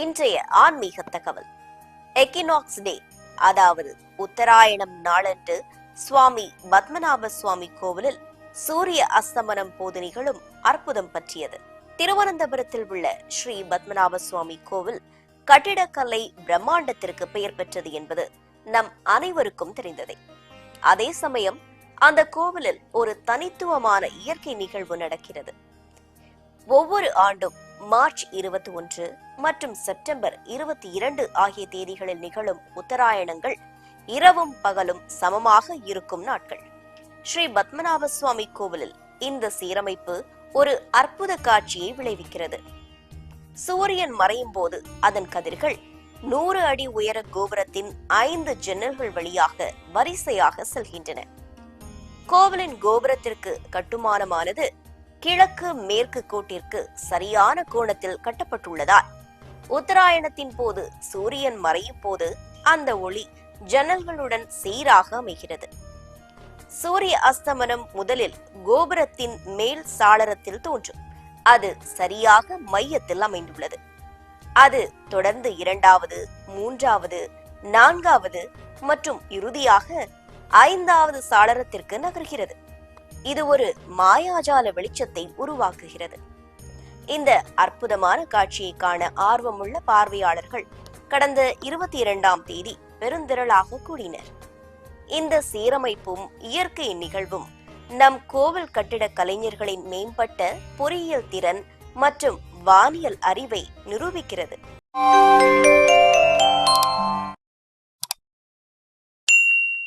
இன்றைய ஆன்மீக தகவல். எக்கினாக்ஸ் டே அதாவது உத்தராயணம் நாளன்று சுவாமி பத்மநாப சுவாமி கோவிலில் சூரிய அஸ்தமனம் போது நிகழும் அற்புதம் பற்றியது. திருவனந்தபுரத்தில் உள்ள ஸ்ரீ பத்மநாப சுவாமி கோவில் கட்டிடக்கலை பிரம்மாண்டத்திற்கு பெயர் பெற்றது என்பது நம் அனைவருக்கும் தெரிந்ததே. அதே சமயம் அந்த கோவிலில் ஒரு தனித்துவமான இயற்கை நிகழ்வு நடக்கிறது. ஒவ்வொரு ஆண்டும் மார்ச் இருபத்தி ஒன்று மற்றும் செப்டம்பர் இருபத்தி இரண்டு ஆகிய தேதிகளில் நிகழும் உத்தராயணங்கள் இரவும் பகலும் சமமாக இருக்கும் நாட்கள். ஸ்ரீ பத்மநாப சுவாமி கோவிலில் இந்த சீரமைப்பு ஒரு அற்புத காட்சியை விளைவிக்கிறது. சூரியன் மறையும் போது அதன் கதிர்கள் நூறு அடி உயர கோபுரத்தின் ஐந்து ஜன்னல்கள் வழியாக வரிசையாக செல்கின்றன. கோவிலின் கோபுரத்திற்கு கட்டுமானமானது கிழக்கு மேற்கு கோட்டிற்கு சரியான கோணத்தில் கட்டப்பட்டுள்ளதால் உத்தராயணத்தின் போது சூரியன் மறையும் போது அந்த ஒளி ஜன்னல்களுடன் சீராக அமைகிறது. சூரிய அஸ்தமனம் முதலில் கோபுரத்தின் மேல் சாளரத்தில் தோன்றும். அது சரியாக மையத்தில் அமைந்துள்ளது. அது தொடர்ந்து இரண்டாவது மூன்றாவது நான்காவது மற்றும் இறுதியாக ஐந்தாவது சாளரத்திற்கு நகர்கிறது. இது ஒரு மாயாஜால வெளிச்சத்தை உருவாக்குகிறது. இந்த அற்புதமான காட்சியை காண ஆர்வமுள்ள பார்வையாளர்கள் கடந்த இருபத்தி இரண்டாம் தேதி பெருந்திரளாக கூடினர். இந்த சீரமைப்பும் இயற்கை நிகழ்வும் நம் கோவில் கட்டிட கலைஞர்களின் மேம்பட்ட பொறியியல் திறன் மற்றும் வானியல் அறிவை நிரூபிக்கிறது.